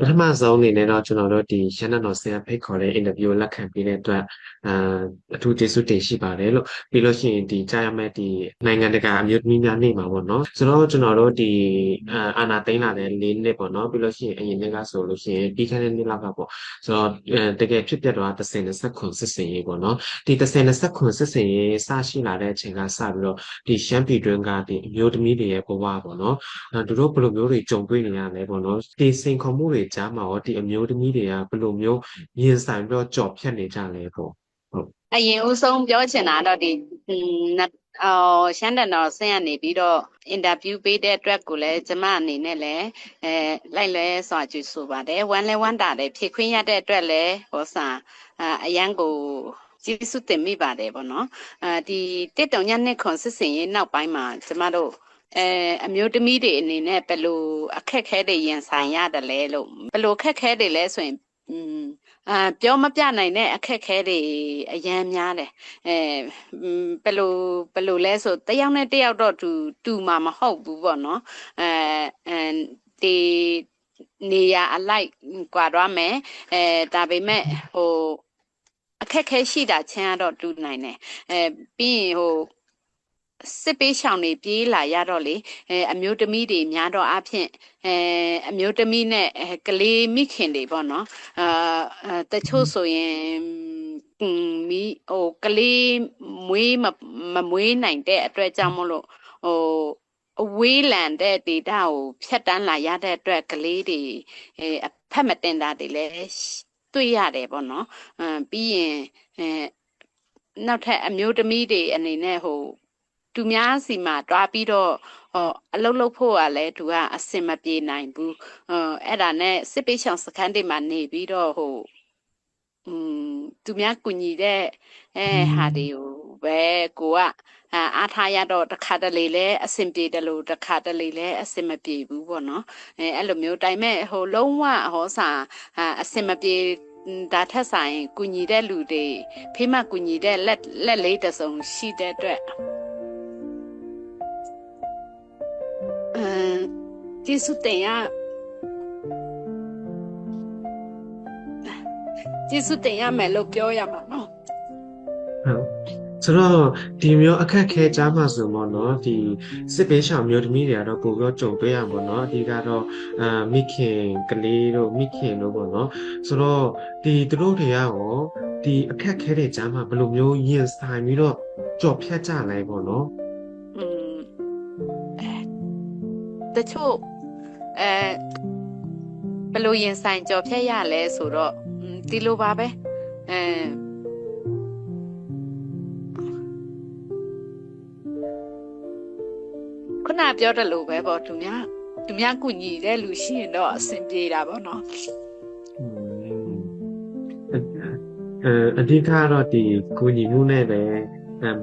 ပထမဆုံးအနေနဲ့တော့ကျွန်တော်တို့ဒီရန်တော်ဆရာဖိတ်ခေါ်တဲ့ interview လက်ခံပေးတဲ့အတွက်အာအထူးကျေးဇူးတင်ရှိပါတယ်လို့ပြီးလို့ရှိရင်ဒီကြားရမယ့်ဒီနိုင်ငံတကာအမျိုးသမီးများနေ့မှာပေါ့နော်ဆိုတော့ကျွန်တော်တို့ဒီအာအာနာသိန်းလာတဲ့၄နှစ်ပေါ့နော်ပြီးလို့ရှိရင်အရင်နှစ်ကဆိုလို့ရှိရင်ပြီးခဲ့တဲ့နှစ်လောက်ကပေါ့ဆိုတော့တကယ်ဖြစ်ပျက်တော့30-29စစ်စင်ရေးပေါ့နော်ဒီ30-29စစ်စင်ရေးစရှိလာတဲ့အချိန်ကစပြီးတော့ဒီရှမ်းပြည်တွင်းကဒီအမျိုးသမီးတွေရဲ့ဘဝပေါ့နော်အဲသူတို့ဘယ်လိုမျိုးတွေကြုံတွေ့နေရလဲပေါ့နော်ဒီစိန်ခေါ်မှုတွေကြားမှာရောဒီအမျိုးသမီးတွေကဘယ်လိုမျိုးရင်ဆိုင်ပြီးတော့ကြော်ဖြတ်နေကြလဲပေါ့အရင်ဦးဆုံးပြောချင်တာတော့ဒီအော်ရှမ်းတန်တော်ဆင်းရနေပြီးတော့အင်တာဗျူးပေးတဲ့အတွက်ကိုလည်းကျမအနေနဲ့လည်းအဲလိုက်လဲစွာကြည့်ဆိုပါတယ်ဝမ်းလဲဝမ်းတာတယ်ဖြည့်ခွင့်ရတဲ့အတွက်လည်းဟောစာအရန်ကိုကျေးဇူးတင်မိပါတယ်ဗောနော်အဲဒီတစ်တုံညနှစ်ခွန်စစ်စင်ရေးနောက်ပိုင်းမှာကျမတို့ အဲအမျိုးသမီးတွေအနေနဲ့ဘယ်လိုအခက်ခဲတွေရင်ဆိုင်ရတယ်လဲလို့ဘယ်လိုအခက်ခဲတွေလဲဆိုရင်อืมအာပြောမပြနိုင်တဲ့အခက်ခဲတွေအရန်များတယ်အဲဘယ်လိုဘယ်လိုလဲဆိုတယောက်နဲ့တယောက်တော့တူတူမှာမဟုတ်ဘူးပေါ့နော်အဲအဲဒီနေရအလိုက်ကွာတော့မယ်အဲဒါပေမဲ့ဟိုအခက်ခဲရှိတာချင်းကတော့တူနိုင်တယ်အဲပြီးရင်ဟို စစ်ပေးရှောင်နေပြေးလာရတော့လေအဲအမျိုးသမီးတွေများတော့အဖြစ်အဲအမျိုးသမီးနဲ့ကလေးမိခင်တွေပေါ့နော်အာတချို့ဆိုရင်မီဟိုကလေးမွေးမမွေးနိုင်တဲ့အတွက်ကြောင့်မလို့ဟိုအဝေးလန်တဲ့ဒေတာကိုဖြတ်တန်းလာရတဲ့အတွက်ကလေးတွေအဲအဖက်မတင်တာတွေလည်းတွေ့ရတယ်ပေါ့နော်အပြီးရင်အဲနောက်ထပ်အမျိုးသမီးတွေအနေနဲ့ဟို သူများစီမှာတွားပြီးတော့ဟောအလုပ်လုပ်ဖို့ကလည်းသူကအစင်မပြေနိုင်ဘူးဟောအဲ့ဒါနဲ့စစ်ပေးချောင်စခန်းတွေမှာနေပြီးတော့ဟိုอืมသူများကူညီတဲ့အဲဟာတွေကိုပဲကိုကအားထားရတော့တခါတလေလဲအဆင်ပြေတယ်လို့တခါတလေလဲအဆင်မပြေဘူးပေါ့နော်အဲအဲ့လိုမျိုးတိုင်မဲ့ဟိုလုံးဝဟောစာအဆင်မပြေဒါထက်ဆိုင်ကူညီတဲ့လူတွေဖေးမကူညီတဲ့လက်လက်လေးတစုံရှိတဲ့အတွက် အမ်ကျေးဇူးတင်ရကျေးဇူးတင်ရမယ်လို့ပြောရမှာနော်ဟုတ်ဆိုတော့ဒီမျိုးအခက်ခဲကြားမှာဆိုမောနော်ဒီစစ်ပေးရှောင်မျိုးသမီးတွေကတော့ပိုပြီးတော့ကြုံတွေ့ရမှာနော်အဓိကတော့အာမိခင်ကလေးတို့မိခင်တို့ပေါ့နော်ဆိုတော့ဒီသူတို့တွေကရောဒီအခက်ခဲတွေကြားမှာဘယ်လိုမျိုးရင်ဆိုင်ပြီးတော့ကြော်ဖြတ်ကြလဲပေါ့နော် တချို့အဲဘယ်လိုရင်ဆိုင်ကြော်ဖြတ်ရလဲဆိုတော့ဒီလိုပါပဲအဲခုနပြောတယ်လို့ပဲပေါ့သူများသူများကုညီတဲ့လူရှိရင်တော့အဆင်ပြေတာပေါ့နော်အဲအဓိကတော့ဒီကုညီမှုနဲ့ပဲ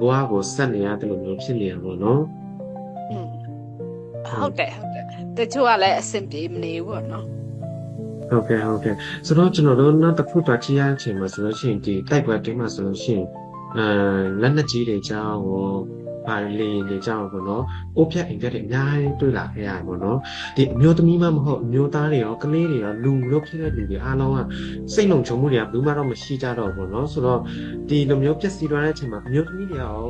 ဘွားကိုဆက်နေရတယ်လို့မျိုးဖြစ်နေရပါတော့နော် ဟုတ်တယ်ဟုတ်တယ်တချို့ကလည်းအဆင်ပြေမနေဘူးပေါ့နော်ဟုတ်ကဲ့ဟုတ်ကဲ့ဆိုတော့ကျွန်တော်တို့နောက်တစ်ခုတော့ကြည့်ရအချိန်မှာဆိုလို့ရှိရင်ဒီတိုက်ပွဲတင်းမှာဆိုလို့ရှိရင်အဲလက်နက်ကြီးတွေကြောင်းရောပါလီတွေကြောင်းပေါ့နော်အိုးဖြတ်အိမ်ဖြတ်တွေအများကြီးတွေ့လာခဲ့ရတယ်ပေါ့နော်ဒီအမျိုးသမီးမှမဟုတ်အမျိုးသားတွေရောကလေးတွေရောလူလို့ဖြစ်တဲ့လူတွေအားလုံးကစိတ်လုံခြုံမှုတွေကဘူးမှတော့မရှိကြတော့ဘူးပေါ့နော်ဆိုတော့ဒီလိုမျိုးပြည့်စည်သွားတဲ့အချိန်မှာအမျိုးသမီးတွေရော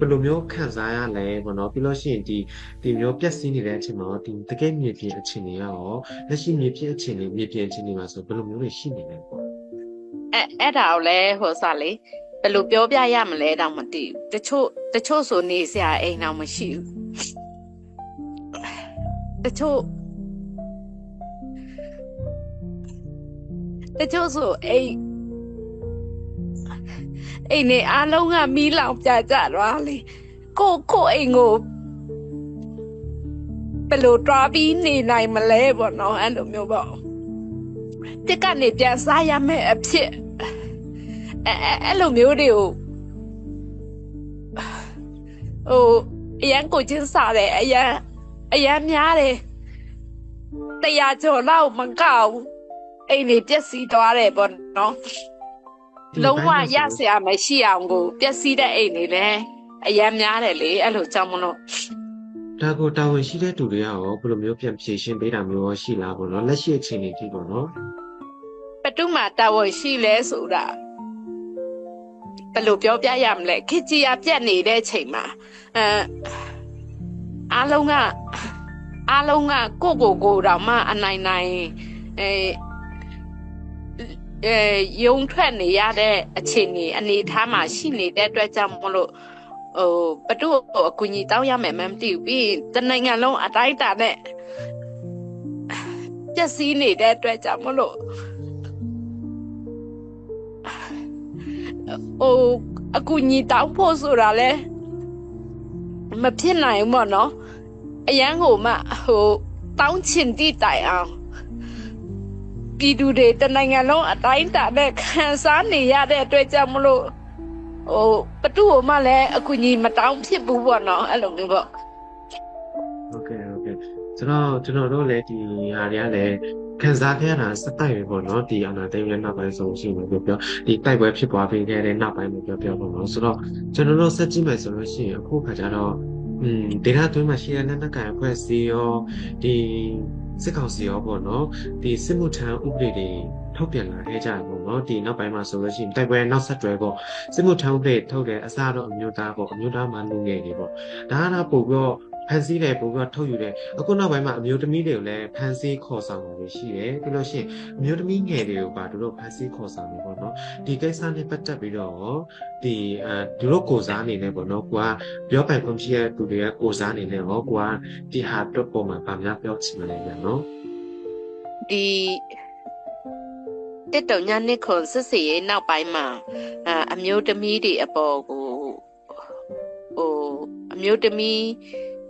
ဘယ်လိုမျိုးခံစားရလဲပေါ့နော်ပြီးလို့ရှိရင်ဒီဒီမျိုးပျက်စီးနေတဲ့အချိန်မှာဒီတကယ်မြေပြင်အခြေအနေရောလက်ရှိမြေပြင်အခြေအနေမြေပြင်အခြေအနေမှာဆိုဘယ်လိုမျိုးတွေရှိနေလဲပေါ့အဲအဲ့ဒါကိုလည်းဟိုစလေဘယ်လိုပြောပြရမလဲတော့မသိဘူးတချို့တချို့ဆိုနေစရာအိမ်တော့မရှိဘူးတချို့တချို့ဆိုအိမ် အိမ်နေအားလုံးကမီးလောင်ပြကြတော့လေကိုကိုအိမ်ကိုဘယ်လိုတွားပြီးနေနိုင်မလဲပေါ့နော်အဲ့လိုမျိုးပေါ့တက်ကနေပြန်စားရမယ့်အဖြစ်အဲအဲအဲ့လိုမျိုးတွေကိုဟိုအရန်ကိုချင်းစားတယ်အရန်အရန်များတယ်တရားကျော်လောက်မကောက်ဘူးအိမ်နေပြက်စီးသွားတယ်ပေါ့နော် လုံးဝရစရာမရှိအောင်ကိုပျက်စီးတဲ့အိမ်တွေလည်းအရန်များတယ်လေအဲ့လိုကြောင့်မလို့ဒါကိုတာဝန်ရှိတဲ့သူတွေကရောဘယ်လိုမျိုးပြန်ဖြေရှင်းပေးတာမျိုးရောရှိလားပေါ့နော်လက်ရှိအခြေအနေထိပေါ့နော်ဘယ်သူမှတာဝန်ရှိလဲဆိုတာဘယ်လိုပြောပြရမလဲခစ်ကြီးရပြက်နေတဲ့ချိန်မှာအဲအားလုံးကအားလုံးကကိုကိုကိုတော့မှအနိုင်နိုင်အဲ အဲယုံထွက်နေရတဲ့အခြေအနေအနေထားမှာရှိနေတဲ့အတွက်ကြောင့်မလို့ဟိုဘသူ့ကိုအကူအညီတောင်းရမယ်မှမသိဘူးပြီးရင်တနိုင်ငံလုံးအတိုင်းအတာနဲ့ပျက်စီးနေတဲ့အတွက်ကြောင့်မလို့ဟိုအကူညီတောင်းဖို့ဆိုတာလဲမဖြစ်နိုင်ဘူးပေါ့နော်အရန်ကိုမှဟိုတောင်းချင်တိတိုင်အောင် ပြည်သူတွေတနိုင်ငံလုံးအတိုင်းအတာနဲ့ခံစားနေရတဲ့အတွက်ကြောင့်မလို့ဟိုဘသူ့ကိုမှလည်းအကူညီမတောင်းဖြစ်ဘူးပေါ့နော်အဲ့လိုမျိုးပေါ့ဟုတ်ကဲ့ဟုတ်ကဲ့ကျွန်တော်ကျွန်တော်တို့လည်းဒီဟာတွေကလည်းခံစားခဲ့ရတာစတိုက်ပဲပေါ့နော်ဒီအနာသိမ်းရဲ့နောက်ပိုင်းဆုံးရှိမယ်ပြောပြောဒီတိုက်ပွဲဖြစ်ပွားပြီးခဲ့တဲ့နောက်ပိုင်းမှာပြောပြောပေါ့နော်ဆိုတော့ကျွန်တော်တို့ဆက်ကြည့်မယ်ဆိုလို့ရှိရင်အခုခါကျတော့อืมဒေတာတွင်းမှာရှိတဲ့လက်နက်ကိုင်အဖွဲ့အစည်းရောဒီ စစ်ကောင်စီရောပေါ့နော်ဒီစစ်မှုထမ်းဥပဒေတွေထုတ်ပြန်လာခဲ့ကြတယ်ပေါ့နော်ဒီနောက်ပိုင်းမှာဆိုလို့ရှိရင်တိုက်ပွဲနောက်ဆက်တွဲပေါ့စစ်မှုထမ်းဥပဒေထုတ်တယ်အစားတော့အမျိုးသားပေါ့အမျိုးသားမှလူငယ်တွေပေါ့ဒါကတော့ပို့ပြီးတော့ ဖန်ဆီးတယ်ပို့ပြီးတော့ထုတ်ယူတယ်အခုနောက်ပိုင်းမှာအမျိုးသမီးတွေကိုလည်းဖန်ဆီးခေါ်ဆောင်တာတွေရှိတယ်ပြီးလို့ရှိရင်အမျိုးသမီးငယ်တွေကိုပါတို့ဖန်ဆီးခေါ်ဆောင်နေပေါ့နော်ဒီကိစ္စနဲ့ပတ်သက်ပြီးတော့ဒီအဲသူတို့ကိုစားအနေနဲ့ပေါ့နော်ကိုကပြောပိုင်ခွင့်ရှိတဲ့သူတွေကကိုစားအနေနဲ့ဟောကိုကဒီဟာတော့ပုံမှာဗာများပြောချင်တယ်ဗျာနော်ဒီတက်တော်ညနှစ်ခွန်စစ်စီရဲ့နောက်ပိုင်းမှာအာအမျိုးသမီးတွေအပေါ်ကိုဟိုအမျိုးသမီး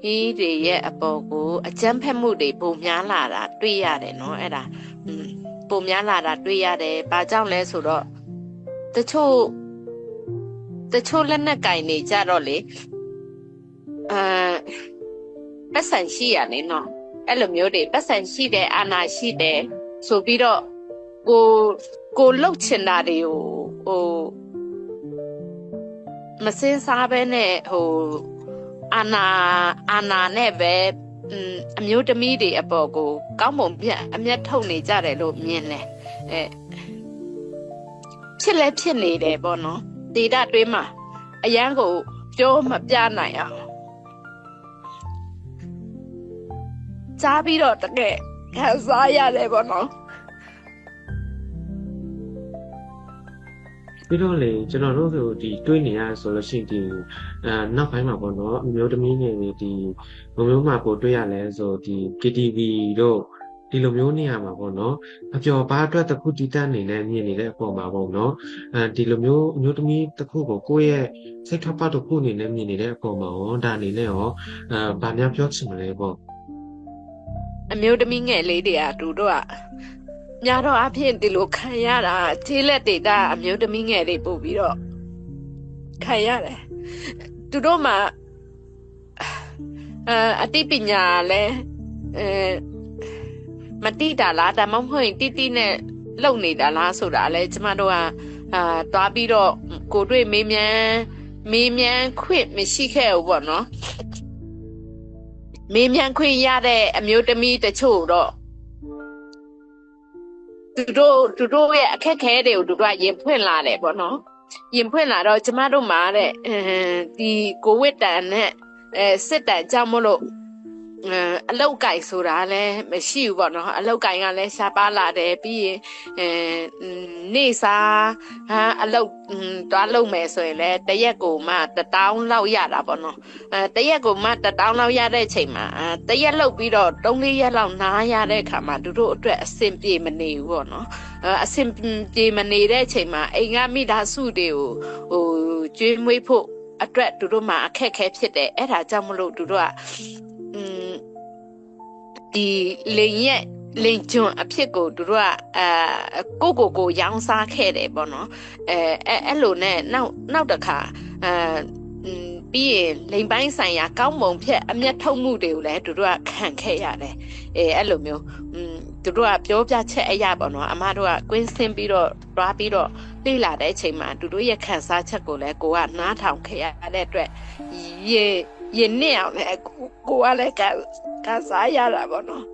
ကြီးတွေရဲ့အပေါ်ကိုအကြမ်းဖက်မှုတွေပုံများလာတာတွေ့ရတယ်နော်အဲ့ဒါอืมပုံများလာတာတွေ့ရတယ်။ဘာကြောင့်လဲဆိုတော့တချို့တချို့လက်နက်ကင်နေကြတော့လေအာပတ်စံရှိရနေနော်အဲ့လိုမျိုးတွေပတ်စံရှိတယ်အာနာရှိတယ်ဆိုပြီးတော့ကိုကိုလှုပ်ချင်တာတွေကိုဟိုမစင်းစားပဲနဲ့ဟို အာနာအာနာနဲ့ပဲอืมအမျိုးသမီးတွေအပေါ်ကိုကောင်းမွန်ပြတ်အမျက်ထုတ်နေကြတယ်လို့မြင်တယ်အဲဖြစ်လဲဖြစ်နေတယ်ပေါ့နော်ဒေတာတွင်းမှာအရန်ကိုပြောမပြနိုင်အောင်ကြားပြီးတော့တကယ်ခံစားရတယ်ပေါ့နော် ပြီးတော့လေကျွန်တော်တို့ဆိုဒီတွေးနေရဆိုလို့ရှိရင်ဒီအဲနောက်ပိုင်းမှာပေါ့နော်အမျိုးသမီးငယ်တွေဒီဘယ်မျိုးမှပို့တွေးရလဲဆိုဒီ KTV တို့ဒီလိုမျိုးနေရာမှာပေါ့နော်အပျော်ပါအတွက်တစ်ခုတည်တတ်နေနဲ့မြင်နေတဲ့အပေါ်မှာပေါ့နော်အဲဒီလိုမျိုးအမျိုးသမီးတစ်ခုကိုကိုယ့်ရဲ့စိတ်ထပ်ပတ်တစ်ခုအနေနဲ့မြင်နေတဲ့အပေါ်မှာရောဒါအနေနဲ့ရောအဲဗာများပြောချင်မလဲပေါ့အမျိုးသမီးငယ်လေးတွေကသူတို့က များတော့အဖြစ်ဒီလိုခံရတာခြေလက်တွေတာအမျိုးသမီးငယ်တွေပို့ပြီးတော့ခံရတယ်သူတို့မှအဲအတိပညာလဲအဲမတိတာလားဒါမှမဟုတ်ရင်တိတိနဲ့လုံနေတာလားဆိုတာလဲကျမတို့ကအာတွားပြီးတော့ကိုတွေ့မေးမြန်းမေးမြန်းခွင့်မရှိခဲ့ဘူးပေါ့နော်မေးမြန်းခွင့်ရတဲ့အမျိုးသမီးတချို့တော့ သူတို့သူတို့ရဲ့အခက်အခဲတွေကိုသူတို့ကရင်ဖွင့်လာတယ်ပေါ့နော်ရင်ဖွင့်လာတော့ကျမတို့မှာတဲ့အဲဒီကိုဝစ်တန်နဲ့အဲစစ်တန်ကြောင့်မလို့ အဲအလောက်ကိုင်ဆိုတာလည်းမရှိဘူးပေါ့နော်အလောက်ကိုင်ကလည်းရှားပါလာတယ်ပြီးရင်အဲနေစားဟာအလောက်တွားလုံးမယ်ဆိုရင်လည်းတရက်ကိုမှတတောင်းလောက်ရတာပေါ့နော်အဲတရက်ကိုမှတတောင်းလောက်ရတဲ့ချိန်မှာအဲတရက်လောက်ပြီးတော့၃၄ရက်လောက်နားရတဲ့ခါမှာသူတို့အတွက်အဆင်ပြေမနေဘူးပေါ့နော်အဲအဆင်ပြေမနေတဲ့ချိန်မှာအိမ်ကမိသားစုတွေကိုဟိုကျွေးမွေးဖို့အတွက်သူတို့မှာအခက်ခဲဖြစ်တယ်အဲ့ဒါကြောင့်မလို့သူတို့က อืมဒီလိန်ရဲ့လိန်ကျွန်းအဖြစ်ကိုသူတို့ကအဲကိုကိုကိုရောင်းစားခဲ့တယ်ပေါ့နော်အဲအဲ့အဲ့လိုနဲ့နောက်နောက်တစ်ခါအဲ อืมပြီးရင်လိန်ပိုင်းဆိုင်ရာကောင်းမွန်ဖြက်အမျက်ထုတ်မှုတွေကိုလည်းသူတို့ကခံခဲ့ရတယ်အဲအဲ့လိုမျိုးอืมသူတို့ကပြောပြချက်အရာပေါ့နော်အမတို့ကကွင်းဆင်းပြီးတော့တွားပြီးတော့လေ့လာတဲ့အချိန်မှာသူတို့ရဲ့ခံစားချက်ကိုလည်းကိုကနားထောင်ခဲ့ရတဲ့အတွက်ရေရင်နစ်အောင်လည်း ကိုကိုကလည်းကကစားရတာပေါ့နော်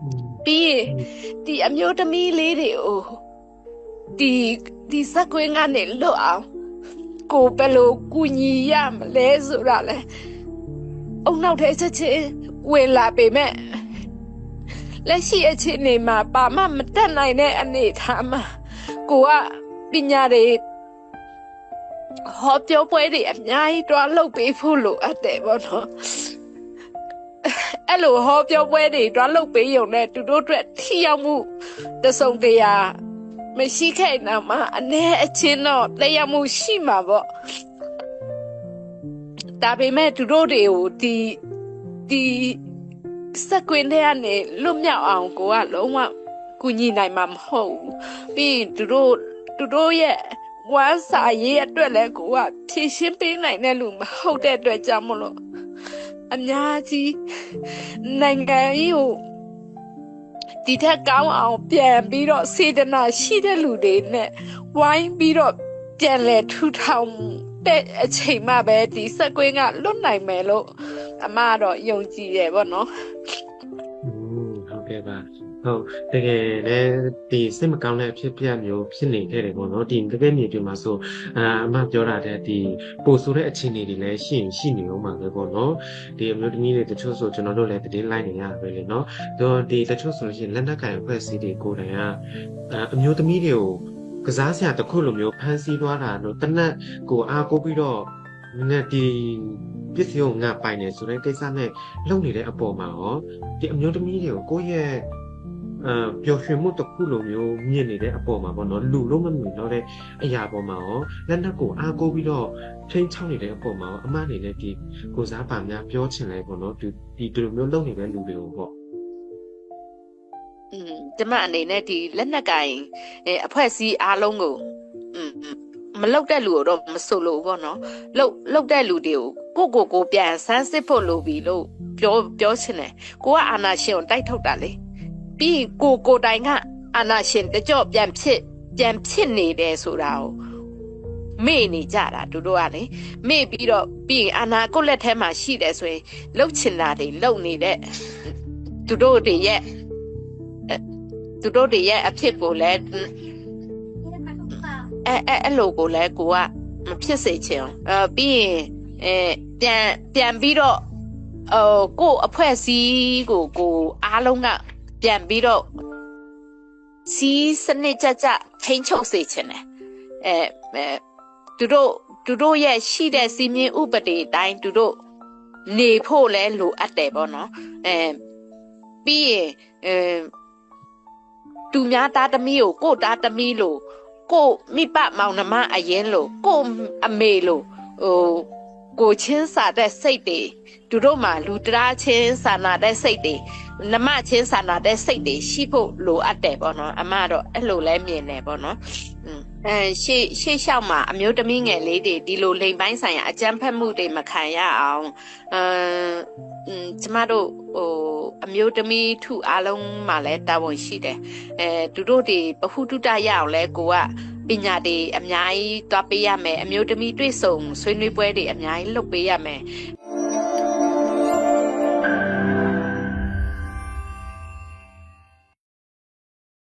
อืมပြီးရင်ဒီအမျိုးသမီးလေးတွေကိုဒီဒီစက်ကွင်းကနေလွတ်အောင်ကိုဘယ်လိုကူညီရမလဲဆိုတာလဲအုံနောက်ထဲချက်ချင်းဝင်လာပေမဲ့လက်ရှိအခြေအနေမှာပါမမတက်နိုင်တဲ့အနေအထားမှာကိုကပညာတွေဟောပြောပွဲတွေအများကြီးတွားလုပ်ပေးဖို့လိုအပ်တယ်ပေါ့နော် အဲ့လိုဟောပြောပွဲတွေတွားလုပ်ပေးရုံနဲ့သူတို့အတွက်ထိရောက်မှုတစုံတရာမရှိခဲ့တော့မှအ ਨੇ အချင်းတော့တရားမှုရှိမှာပေါ့ဒါပေမဲ့သူတို့တွေကိုဒီဒီစက်ကွင်းထဲကနေလွတ်မြောက်အောင်ကိုကလုံးဝကူညီနိုင်မှာမဟုတ်ဘူးပြီးရင်သူတို့သူတို့ရဲ့ဝမ်းစာရေးအတွက်လည်းကိုကဖြည့်ရှင်းပေးနိုင်တဲ့လူမဟုတ်တဲ့အတွက်ကြောင့်မလို့ အများကြီးနိုင်ငံကြီးကိုဒီထက်ကောင်းအောင်ပြန်ပြီးတော့စေတနာရှိတဲ့လူတွေနဲ့ဝိုင်းပြီးတော့ပြန်လဲထူထောင်တဲ့အချိန်မှပဲဒီစက်ကွင်းကလွတ်နိုင်မယ်လို့အမကတော့ယုံကြည်တယ်ပေါ့နော်อืมဟုတ်ကဲ့ပါ ဟုတ်တကယ်လည်းဒီစိတ်မကောင်းတဲ့အဖြစ်အပျက်မျိုးဖြစ်နေခဲ့တယ်ပေါ့နော်ဒီတကယ်မြေပြင်မှာဆိုအာအမပြောတာတဲ့ဒီပို့ဆိုတဲ့အခြေအနေတွေလည်းရှိရင်ရှိနေအောင်ပါပဲပေါ့နော်ဒီအမျိုးသမီးတွေတချို့ဆိုကျွန်တော်တို့လည်းသတင်းလိုက်နေရပဲလေနော်တော့ဒီတချို့ဆိုလို့ရှိရင်လက်နက်ကင်အဖွဲ့အစည်းတွေကိုယ်တိုင်ကအာအမျိုးသမီးတွေကိုကစားဆရာတစ်ခုလိုမျိုးဖမ်းဆီးသွားတာတော့တနက်ကိုအားကိုးပြီးတော့နည်းဒီပစ္စည်းကိုငါပိုင်နေဆိုတဲ့ကိစ္စနဲ့လုပ်နေတဲ့အပေါ်မှာရောဒီအမျိုးသမီးတွေကိုကိုယ့်ရဲ့ အဲပျော်ရွှင်မှုတစ်ခုလိုမျိုးမြင်နေတဲ့အပေါ်မှာပေါ့နော်လူလို့မမြင်တော့တဲ့အရာပေါ်မှာရောလက်နက်ကိုအားကိုးပြီးတော့ထိန်းချောင်းနေတဲ့အပေါ်မှာရောအမအနေနဲ့ဒီကိုစားပါများပြောချင်လဲပေါ့နော်ဒီဒီဒီလိုမျိုးလုပ်နေတဲ့လူတွေကိုပေါ့ อืมကျမအနေနဲ့ဒီလက်နက်ကင်အဲအဖွဲ့အစည်းအားလုံးကိုอืมမလောက်တဲ့လူကိုတော့မဆိုလို့ဘောနော်လောက်လောက်တဲ့လူတွေကိုကိုကိုကိုပြန်ဆန်းစစ်ဖို့လိုပြီလို့ပြောပြောချင်တယ်ကိုကအာနာရှင်ကိုတိုက်ထုတ်တာလေ ပြီးရင်ကိုကိုတိုင်ကအာနာရှင်တကြော့ပြန်ဖြစ်ပြန်ဖြစ်နေတယ်ဆိုတာကိုမေ့နေကြတာသူတို့ကလေမေ့ပြီးတော့ပြီးရင်အာနာကိုယ့်လက်ထဲမှာရှိတယ်ဆိုရင်လှုပ်ချင်တာတွေလှုပ်နေတဲ့သူတို့တွေရဲ့သူတို့တွေရဲ့အဖြစ်ကိုလည်းအဲအဲအဲ့လိုကိုလည်းကိုကမဖြစ်စေချင်အောင်အဲပြီးရင်အဲပြန်ပြန်ပြီးတော့ဟိုကို့အဖွဲ့အစည်းကိုကိုအားလုံးက ပြန်ပြီးတော့စီးစနစ်ကြကြထိန်းချုပ်စေချင်တယ်အဲအဲသူတို့သူတို့ရဲ့ရှိတဲ့စီမင်းဥပဒေအတိုင်းသူတို့နေဖို့လဲလိုအပ်တယ်ပေါ့နော်အဲပြီးရင်အဲသူများသားသမီးကိုကို့သားသမီးလို့ကို့မိဘမောင်နှမအရင်လို့ကို့အမေလို့ဟိုကိုချင်းစာတဲ့စိတ်တွေသူတို့မှလူတရားချင်းစာနာတဲ့စိတ်တွေ နမချင်းစာနာတဲ့စိတ်တွေရှိဖို့လိုအပ်တယ်ပေါ့နော်အမတော့အဲ့လိုလဲမြင်တယ်ပေါ့နော်အဲရှေ့ရှေ့လျှောက်မှာအမျိုးသမီးငယ်လေးတွေဒီလိုလိမ်ပိုင်းဆိုင်ရာအကြမ်းဖက်မှုတွေမခံရအောင်အဲကျမတို့ဟိုအမျိုးသမီးထုအားလုံးမှာလဲတာဝန်ရှိတယ်အဲသူတို့တွေပဟုတုတရအောင်လဲကိုကပညာတွေအများကြီးတွားပေးရမယ်အမျိုးသမီးတွေ့ဆုံဆွေးနွေးပွဲတွေအများကြီးလုပ်ပေးရမယ်